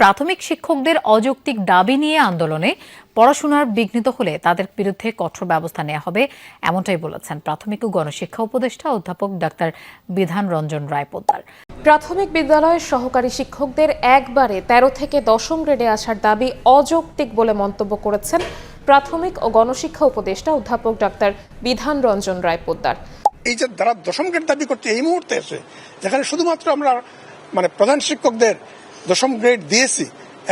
প্রাথমিক শিক্ষকদের অযৌক্তিক দাবি নিয়ে আন্দোলনে পড়াশোনার বিঘ্নিত হলে তাদের বিরুদ্ধে কঠোর ব্যবস্থা নেওয়া হবে এমনটাই বলেছেন প্রাথমিক ও গণশিক্ষা উপদেষ্টা অধ্যাপক ডাক্তার বিধান রঞ্জন রায় পোদ্দার। প্রাথমিক বিদ্যালয়ের সহকারী শিক্ষকদের একবারে ১৩ থেকে দশম গ্রেডে আসার দাবি অযৌক্তিক বলে মন্তব্য করেছেন প্রাথমিক ও গণশিক্ষা উপদেষ্টা অধ্যাপক ডাক্তার বিধান রঞ্জন রায় পোদ্দার। এই যে যারা দশম গ্রেড দাবি করছে এই মুহূর্তে এসে যেখানে শুধুমাত্র আমরা মানে প্রধান শিক্ষকদের দশম গ্রেড দিয়েছি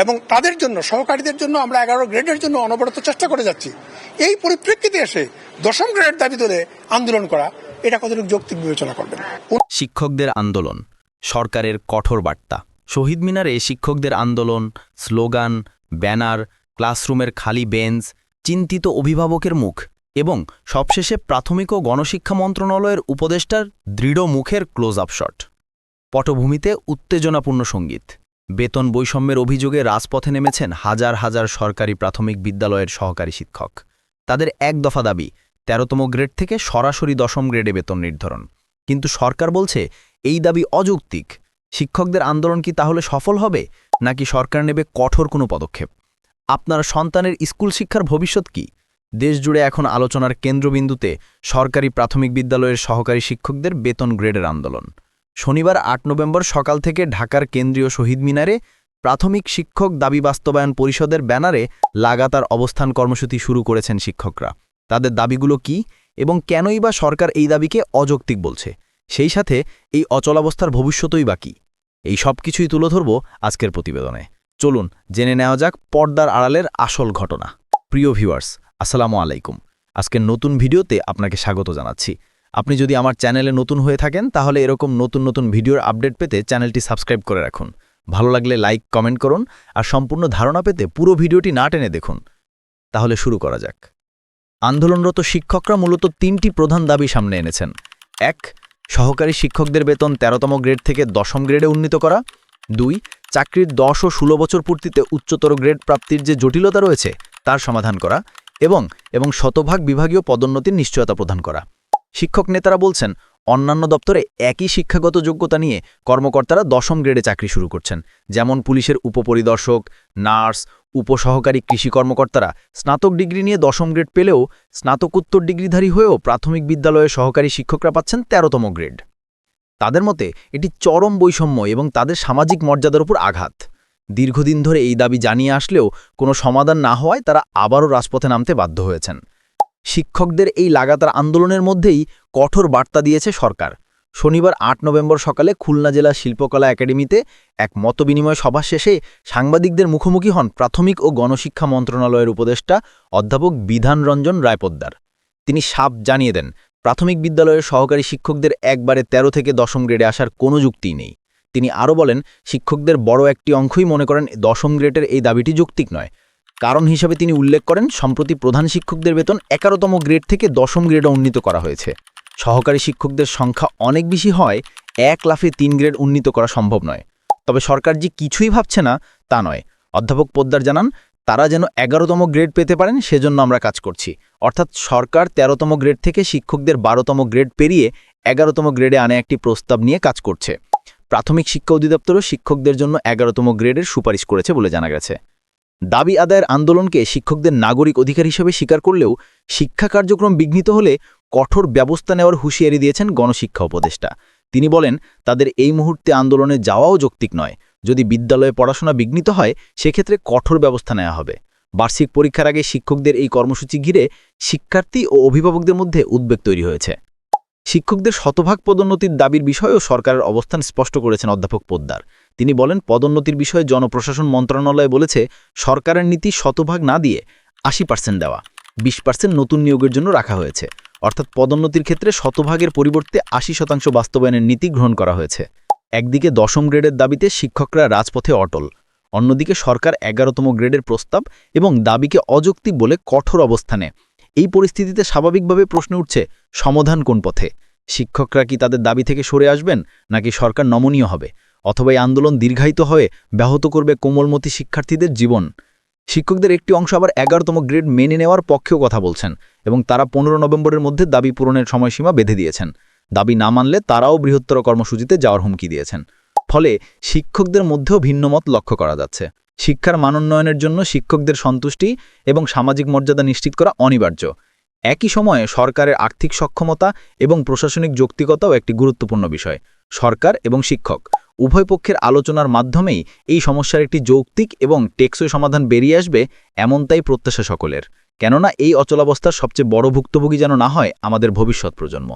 এবং তাদের জন্য, সহকারীদের জন্য আমরা এগারো গ্রেডের জন্য অনবরত চেষ্টা করে যাচ্ছি। এই পরিপ্রেক্ষিতে এসে দশম গ্রেডের দাবি তুলে আন্দোলন করা, এটা কতটুকু যৌক্তিক বিবেচনা করবেন? শিক্ষকদের আন্দোলন, সরকারের কঠোর বার্তা। শহীদ মিনারে শিক্ষকদের আন্দোলন, স্লোগান, ব্যানার, ক্লাসরুমের খালি বেঞ্চ, চিন্তিত অভিভাবকের মুখ এবং সবশেষে প্রাথমিক ও গণশিক্ষা মন্ত্রণালয়ের উপদেষ্টার দৃঢ় মুখের ক্লোজ আপ শট পটভূমিতে উত্তেজনাপূর্ণ সংগীত। বেতন বৈষম্যের অভিযোগে রাজপথে নেমেছেন হাজার হাজার সরকারি প্রাথমিক বিদ্যালয়ের সহকারী শিক্ষক। তাদের এক দফা দাবি, তেরোতম গ্রেড থেকে সরাসরি দশম গ্রেডে বেতন নির্ধারণ। কিন্তু সরকার বলছে, এই দাবি অযৌক্তিক। শিক্ষকদের আন্দোলন কি তাহলে সফল হবে, নাকি সরকার নেবে কঠোর কোনো পদক্ষেপ? আপনার সন্তানের স্কুল শিক্ষার ভবিষ্যৎ কি? দেশজুড়ে এখন আলোচনার কেন্দ্রবিন্দুতে সরকারি প্রাথমিক বিদ্যালয়ের সহকারী শিক্ষকদের বেতন গ্রেডের আন্দোলন। শনিবার আট নভেম্বর সকাল থেকে ঢাকার কেন্দ্রীয় শহীদ মিনারে প্রাথমিক শিক্ষক দাবি বাস্তবায়ন পরিষদের ব্যানারে লাগাতার অবস্থান কর্মসূচি শুরু করেছেন শিক্ষকরা। তাদের দাবিগুলো কি এবং কেনই বা সরকার এই দাবিকে অযৌক্তিক বলছে? সেই সাথে এই অচলাবস্থার ভবিষ্যতই বা কী? এই সব কিছুই তুলে ধরব আজকের প্রতিবেদনে। চলুন জেনে নেওয়া যাক পর্দার আড়ালের আসল ঘটনা। প্রিয় ভিউয়ার্স, আসসালামু আলাইকুম। আজকের নতুন ভিডিওতে আপনাকে স্বাগত জানাচ্ছি। আপনি যদি আমার চ্যানেলে নতুন হয়ে থাকেন, তাহলে এরকম নতুন নতুন ভিডিওর আপডেট পেতে চ্যানেলটি সাবস্ক্রাইব করে রাখুন। ভালো লাগলে লাইক, কমেন্ট করুন, আর সম্পূর্ণ ধারণা পেতে পুরো ভিডিওটি না টেনে দেখুন। তাহলে শুরু করা যাক। আন্দোলনরত শিক্ষকরা মূলত তিনটি প্রধান দাবি সামনে এনেছেন। এক, সহকারী শিক্ষকদের বেতন তেরোতম গ্রেড থেকে দশম গ্রেডে উন্নীত করা। দুই, চাকরির দশ ও ষোলো বছর পূর্তিতে উচ্চতর গ্রেড প্রাপ্তির যে জটিলতা রয়েছে, তার সমাধান করা এবং এবং শতভাগ বিভাগীয় পদোন্নতির নিশ্চয়তা প্রদান করা। শিক্ষক নেতারা বলছেন, অন্যান্য দপ্তরে একই শিক্ষাগত যোগ্যতা নিয়ে কর্মকর্তারা দশম গ্রেডে চাকরি শুরু করছেন। যেমন পুলিশের উপপরিদর্শক, নার্স, উপসহকারী কৃষি কর্মকর্তারা স্নাতক ডিগ্রি নিয়ে দশম গ্রেড পেলেও স্নাতকোত্তর ডিগ্রিধারী হয়েও প্রাথমিক বিদ্যালয়ে সহকারী শিক্ষকরা পাচ্ছেন তেরোতম গ্রেড। তাদের মতে, এটি চরম বৈষম্য এবং তাদের সামাজিক মর্যাদার উপর আঘাত। দীর্ঘদিন ধরে এই দাবি জানিয়ে আসলেও কোনো সমাধান না হওয়ায় তারা আবারও রাজপথে নামতে বাধ্য হয়েছেন। শিক্ষকদের এই লাগাতার আন্দোলনের মধ্যেই কঠোর বার্তা দিয়েছে সরকার। শনিবার আট নভেম্বর সকালে খুলনা জেলা শিল্পকলা একাডেমিতে এক মতবিনিময় সভা শেষে সাংবাদিকদের মুখোমুখি হন প্রাথমিক ও গণশিক্ষা মন্ত্রণালয়ের উপদেষ্টা অধ্যাপক বিধান রঞ্জন রায়পোদ্দার। তিনি সাপ জানিয়ে দেন, প্রাথমিক বিদ্যালয়ের সহকারী শিক্ষকদের একবারে ১৩ থেকে দশম গ্রেডে আসার কোনো যুক্তিই নেই। তিনি আরও বলেন, শিক্ষকদের বড় একটি অংশই মনে করেন দশম গ্রেডের এই দাবিটি যৌক্তিক নয়। কারণ হিসাবে তিনি উল্লেখ করেন, সম্প্রতি প্রধান শিক্ষকদের বেতন এগারোতম গ্রেড থেকে দশম গ্রেডে উন্নীত করা হয়েছে। সহকারী শিক্ষকদের সংখ্যা অনেক বেশি হয়, এক লাফে তিন গ্রেড উন্নীত করা সম্ভব নয়। তবে সরকার যে কিছুই ভাবছে না, তা নয়। অধ্যাপক পোদ্দার জানান, তারা যেন এগারোতম গ্রেড পেতে পারেন, সেজন্য আমরা কাজ করছি। অর্থাৎ সরকার তেরোতম গ্রেড থেকে শিক্ষকদের বারোতম গ্রেড পেরিয়ে এগারোতম গ্রেডে আনে একটি প্রস্তাব নিয়ে কাজ করছে। প্রাথমিক শিক্ষা অধিদপ্তরও শিক্ষকদের জন্য এগারোতম গ্রেডের সুপারিশ করেছে বলে জানা গেছে। দাবি আদায়ের আন্দোলনকে শিক্ষকদের নাগরিক অধিকার হিসেবে স্বীকার করলেও শিক্ষা কার্যক্রম বিঘ্নিত হলে কঠোর ব্যবস্থা নেওয়ার হুঁশিয়ারি দিয়েছেন গণশিক্ষা উপদেষ্টা। তিনি বলেন, তাদের এই মুহূর্তে আন্দোলনে যাওয়াও যৌক্তিক নয়। যদি বিদ্যালয়ে পড়াশোনা বিঘ্নিত হয়, সেক্ষেত্রে কঠোর ব্যবস্থা নেওয়া হবে। বার্ষিক পরীক্ষার আগে শিক্ষকদের এই কর্মসূচি ঘিরে শিক্ষার্থী ও অভিভাবকদের মধ্যে উদ্বেগ তৈরি হয়েছে। শিক্ষকদের শতভাগ পদোন্নতির দাবির বিষয়েও সরকারের অবস্থান স্পষ্ট করেছেন অধ্যাপক পোদ্দার। তিনি বলেন, পদোন্নতির বিষয়ে জনপ্রশাসন মন্ত্রণালয় বলেছে, সরকারের নীতি শতভাগ না দিয়ে আশি পার্সেন্ট দেওয়া, বিশ পার্সেন্ট নতুন নিয়োগের জন্য রাখা হয়েছে। অর্থাৎ পদোন্নতির ক্ষেত্রে শতভাগের পরিবর্তে আশি শতাংশ বাস্তবায়নের নীতি গ্রহণ করা হয়েছে। একদিকে দশম গ্রেডের দাবিতে শিক্ষকরা রাজপথে অটল, অন্যদিকে সরকার এগারোতম গ্রেডের প্রস্তাব এবং দাবিকে অযৌক্তিক বলে কঠোর অবস্থানে। এই পরিস্থিতিতে স্বাভাবিকভাবে প্রশ্ন উঠছে, সমাধান কোন পথে? শিক্ষকরা কি তাদের দাবি থেকে সরে আসবেন, নাকি সরকার নমনীয় হবে? অথবা এই আন্দোলন দীর্ঘায়িত হয়ে ব্যাহত করবে কোমলমতি শিক্ষার্থীদের জীবন? শিক্ষকদের একটি অংশ আবার এগারোতম গ্রেড মেনে নেওয়ার পক্ষেও কথা বলছেন, এবং তারা পনেরো নভেম্বরের মধ্যে দাবি পূরণের সময়সীমা বেঁধে দিয়েছেন। দাবি না মানলে তারাও বৃহত্তর কর্মসূচিতে যাওয়ার হুমকি দিয়েছেন। ফলে শিক্ষকদের মধ্যেও ভিন্নমত লক্ষ্য করা যাচ্ছে। শিক্ষার মানোন্নয়নের জন্য শিক্ষকদের সন্তুষ্টি এবং সামাজিক মর্যাদা নিশ্চিত করা অনিবার্য। একই সময়ে সরকারের আর্থিক সক্ষমতা এবং প্রশাসনিক যৌক্তিকতাও একটি গুরুত্বপূর্ণ বিষয়। সরকার এবং শিক্ষক উভয় পক্ষের আলোচনার মাধ্যমেই এই সমস্যার একটি যৌক্তিক এবং টেকসই সমাধান বেরিয়ে আসবে এমনটাই প্রত্যাশা সকলের। কেননা এই অচলাবস্থার সবচেয়ে বড় ভুক্তভোগী যেন না হয় আমাদের ভবিষ্যৎ প্রজন্ম।